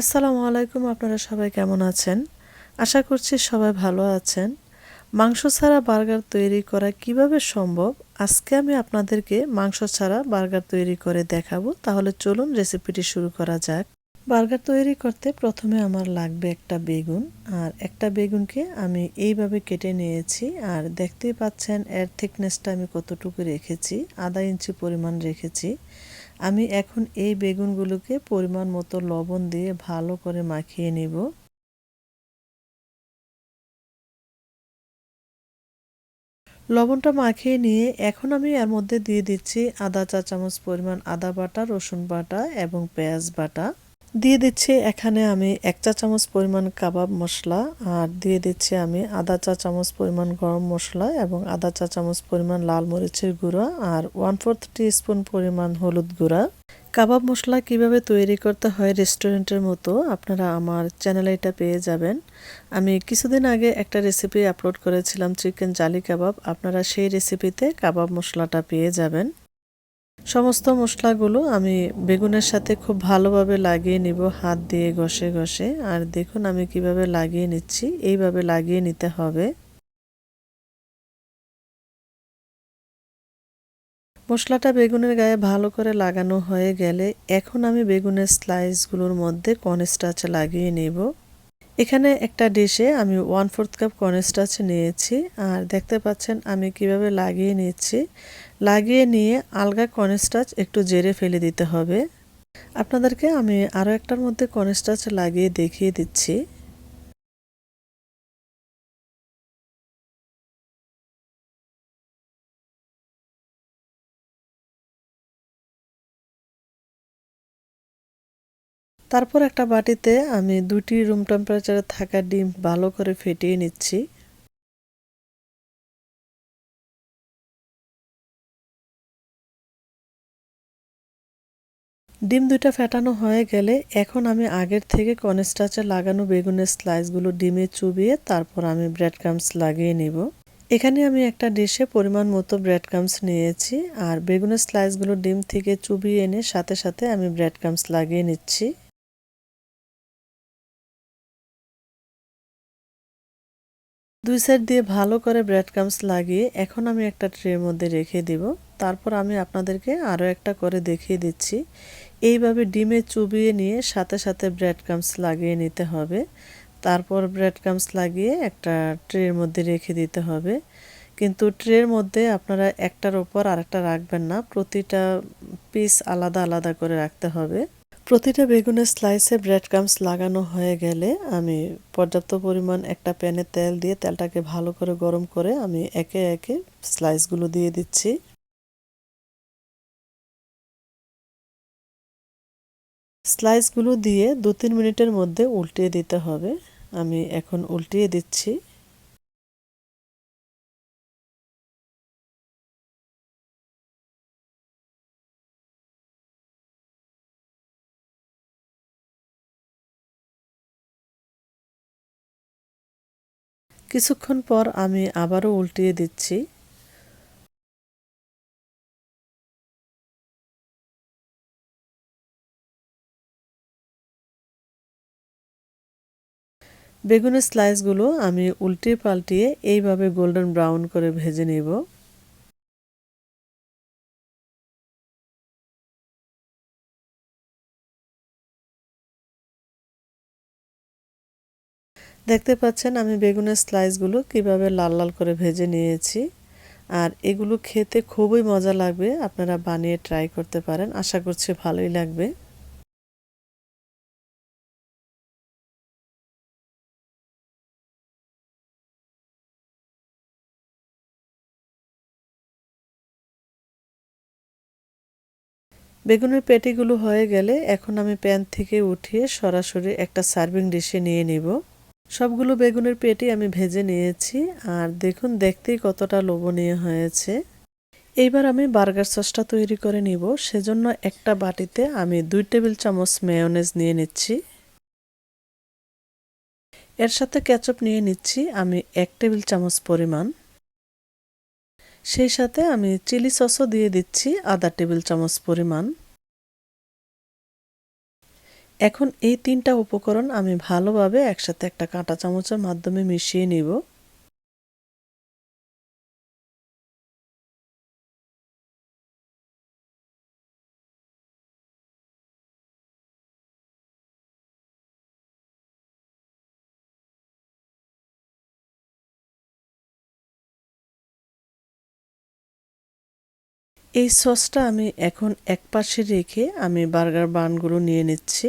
আসসালামু আলাইকুম, আপনারা সবাই কেমন আছেন? আশা করছি সবাই ভালো আছেন। মাংস ছাড়া বার্গার তৈরি করা কীভাবে সম্ভব? আজকে আমি আপনাদেরকে মাংস ছাড়া বার্গার তৈরি করে দেখাবো। তাহলে চলুন রেসিপিটি শুরু করা যাক। বার্গার তৈরি করতে প্রথমে আমার লাগবে একটা বেগুন, আর একটা বেগুনকে আমি এইভাবে কেটে নিয়েছি। আর দেখতেই পাচ্ছেন, এর থিকনেসটা আমি কতটুকু রেখেছি, আধা ইঞ্চি পরিমাণ রেখেছি। আমি এখন এই বেগুনগুলোকে পরিমাণ মতো লবণ দিয়ে ভালো করে মাখিয়ে নেব। লবণটা মাখিয়ে নিয়ে এখন আমি এর মধ্যে দিয়ে দিচ্ছি আদা চা চামচ পরিমাণ আদা বাটা, রসুন বাটা এবং পেঁয়াজ বাটা। দিয়ে দিচ্ছি এখানে আমি এক চা চামচ পরিমাণ কাবাব মশলা আর দিয়ে দিচ্ছি আমি আদা চা চামচ পরিমাণ গরম মশলা এবং আদা চা চামচ পরিমাণ লাল মরিচের গুঁড়া আর ওয়ান ফোর্থ স্পুন পরিমাণ হলুদ গুঁড়া। কাবাব মশলা কীভাবে তৈরি করতে হয় রেস্টুরেন্টের মতো আপনারা আমার চ্যানেলে এটা পেয়ে যাবেন। আমি কিছুদিন আগে একটা রেসিপি আপলোড করেছিলাম, চিকেন জালি কাবাব। আপনারা সেই রেসিপিতে কাবাব মশলাটা পেয়ে যাবেন। সমস্ত মশলাগুলো আমি বেগুনের সাথে খুব ভালোভাবে লাগিয়ে নিব, হাত দিয়ে ঘষে ঘষে। আর দেখুন আমি কীভাবে লাগিয়ে নিচ্ছি, এইভাবে লাগিয়ে নিতে হবে। মশলাটা বেগুনের গায়ে ভালো করে লাগানো হয়ে গেলে এখন আমি বেগুনের স্লাইসগুলোর মধ্যে কনস্টাচ লাগিয়ে নেব। এখানে একটা ডিশে আমি ওয়ান ফোর্থ কাপ কনস্টাচ নিয়েছি, আর দেখতে পাচ্ছেন আমি কীভাবে লাগিয়ে নিচ্ছি। লাগিয়ে নিয়ে আলগা কর্নস্টাচ একটু জেরে ফেলে দিতে হবে। আপনাদেরকে আমি আরও একটার মধ্যে কর্নস্টাচ লাগিয়ে দেখিয়ে দিচ্ছি। তারপর একটা বাটিতে আমি দুটি রুম টেম্পারেচারে থাকা ডিম ভালো করে ফেটিয়ে নিচ্ছি। ডিম দুইটা ফেটানো হয়ে গেলে এখন আমি আগের থেকে কনস্টাচে লাগানো বেগুনের স্লাইসগুলো ডিমে চুবিয়ে তারপর আমি ব্রেড ক্রামস লাগিয়ে নিব। এখানে আমি একটা ডিশে পরিমাণ মতো ব্রেড ক্রামস নিয়েছি আর বেগুনের স্লাইসগুলো ডিম থেকে চুবিয়ে এনে সাথে সাথে আমি ব্রেড ক্রামস লাগিয়ে নিচ্ছি। দুই সাইড দিয়ে ভালো করে ব্রেড ক্রামস লাগিয়ে এখন আমি একটা ট্রের মধ্যে রেখে দিব। তারপর আমি আপনাদেরকে আরও একটা করে দেখিয়ে দিচ্ছি। এইভাবে ডিমে চুবিয়ে নিয়ে সাথে সাথে ব্রেড ক্রামস লাগিয়ে নিতে হবে। তারপর ব্রেড ক্রামস লাগিয়ে একটা ট্রের মধ্যে রেখে দিতে হবে। কিন্তু ট্রের মধ্যে আপনারা একটার ওপর আরেকটা রাখবেন না, প্রতিটা পিস আলাদা আলাদা করে রাখতে হবে। প্রতিটা বেগুনের স্লাইসে ব্রেড ক্রামস লাগানো হয়ে গেলে আমি পর্যাপ্ত পরিমাণ একটা প্যানে তেল দিয়ে তেলটাকে ভালো করে গরম করে আমি একে একে স্লাইসগুলো দিয়ে দিচ্ছি। স্লাইসগুলো দিয়ে দু তিন মিনিটের মধ্যে উল্টিয়ে দিতে হবে। আমি এখন উল্টিয়ে দিচ্ছি। কিছুক্ষণ পর আমি আবারও উল্টিয়ে দিচ্ছি। বেগুনের স্লাইসগুলো আমি উল্টিয়ে পাল্টিয়ে এইভাবে গোল্ডেন ব্রাউন করে ভেজে নেব। দেখতে পাচ্ছেন আমি বেগুনের স্লাইসগুলো কীভাবে লাল লাল করে ভেজে নিয়েছি। আর এগুলো খেতে খুবই মজা লাগবে, আপনারা বানিয়ে ট্রাই করতে পারেন, আশা করছি ভালোই লাগবে। বেগুনের পেটিগুলো হয়ে গেলে এখন আমি প্যান থেকে উঠিয়ে সরাসরি একটা সার্ভিং ডিশে নিয়ে নিব। সবগুলো বেগুনের পেটি আমি ভেজে নিয়েছি, আর দেখুন দেখতেই কতটা লোভনীয় হয়েছে। এইবার আমি বার্গার সসটা তৈরি করে নিব, সেজন্য একটা বাটিতে আমি দুই টেবিল চামচ মেয়নেজ নিয়ে নিচ্ছি। এর সাথে ক্যাচপ নিয়ে নিচ্ছি আমি এক টেবিল চামচ পরিমাণ। সেই সাথে আমি চিলি সসও দিয়ে দিচ্ছি আধা টেবিল চামচ পরিমাণ। এখন এই তিনটা উপকরণ আমি ভালোভাবে একসাথে একটা কাঁটা চামচের মাধ্যমে মিশিয়ে নিব। এই সসটা আমি এখন এক পাশে রেখে আমি বার্গার বানগুলো নিয়ে নিচ্ছি।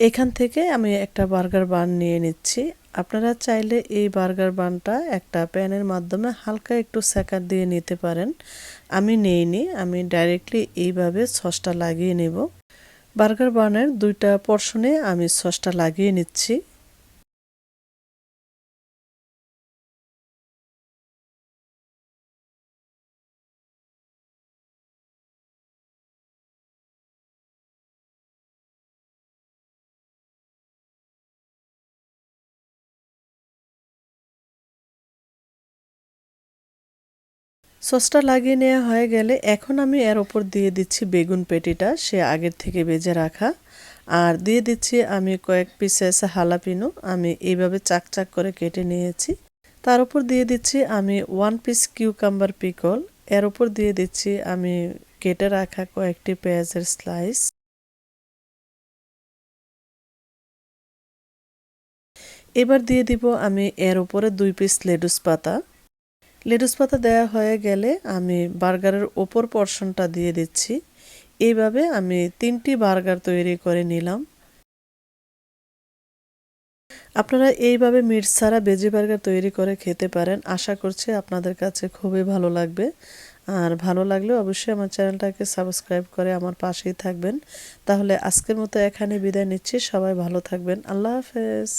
এখান থেকে আমি একটা বার্গার বান নিয়ে নিচ্ছি। আপনারা চাইলে এই বার্গার বানটা একটা প্যানের মাধ্যমে হালকা একটু সেকার দিয়ে নিতে পারেন। আমি নেইনি, আমি ডাইরেক্টলি এইভাবে সসটা লাগিয়ে নেব। বার্গার বানের দুইটা পর্শনে আমি সসটা লাগিয়ে নিচ্ছি। সসটা লাগিয়ে নেওয়া হয়ে গেলে এখন আমি এর ওপর দিয়ে দিচ্ছি বেগুন পেটিটা, সে আগের থেকে বেজে রাখা। আর দিয়ে দিচ্ছি আমি কয়েক পিসেস হালাপিনো, আমি এইভাবে চাক চাক করে কেটে নিয়েছি। তার উপর দিয়ে দিচ্ছি আমি ওয়ান পিস কিউকাম্বার পিকল, এর উপর দিয়ে দিচ্ছি আমি কেটে রাখা কয়েকটি পেঁয়াজের স্লাইস। এবার দিয়ে দিব আমি এর উপরে দুই পিস লেডুস পাতা। লেটুস পাতা দেওয়া হয়ে গেলে আমি বার্গারের ওপর পর্শনটা দিয়ে দিচ্ছি। এইভাবে আমি তিনটি বার্গার তৈরি করে নিলাম। আপনারা এইভাবে মিট ছাড়া বেজি বার্গার তৈরি করে খেতে পারেন। আশা করছি আপনাদের কাছে খুবই ভালো লাগবে। আর ভালো লাগলে অবশ্যই আমার চ্যানেলটাকে সাবস্ক্রাইব করে আমার পাশেই থাকবেন। তাহলে আজকের মতো এখানে বিদায় নিচ্ছি। সবাই ভালো থাকবেন। আল্লাহ হাফেজ।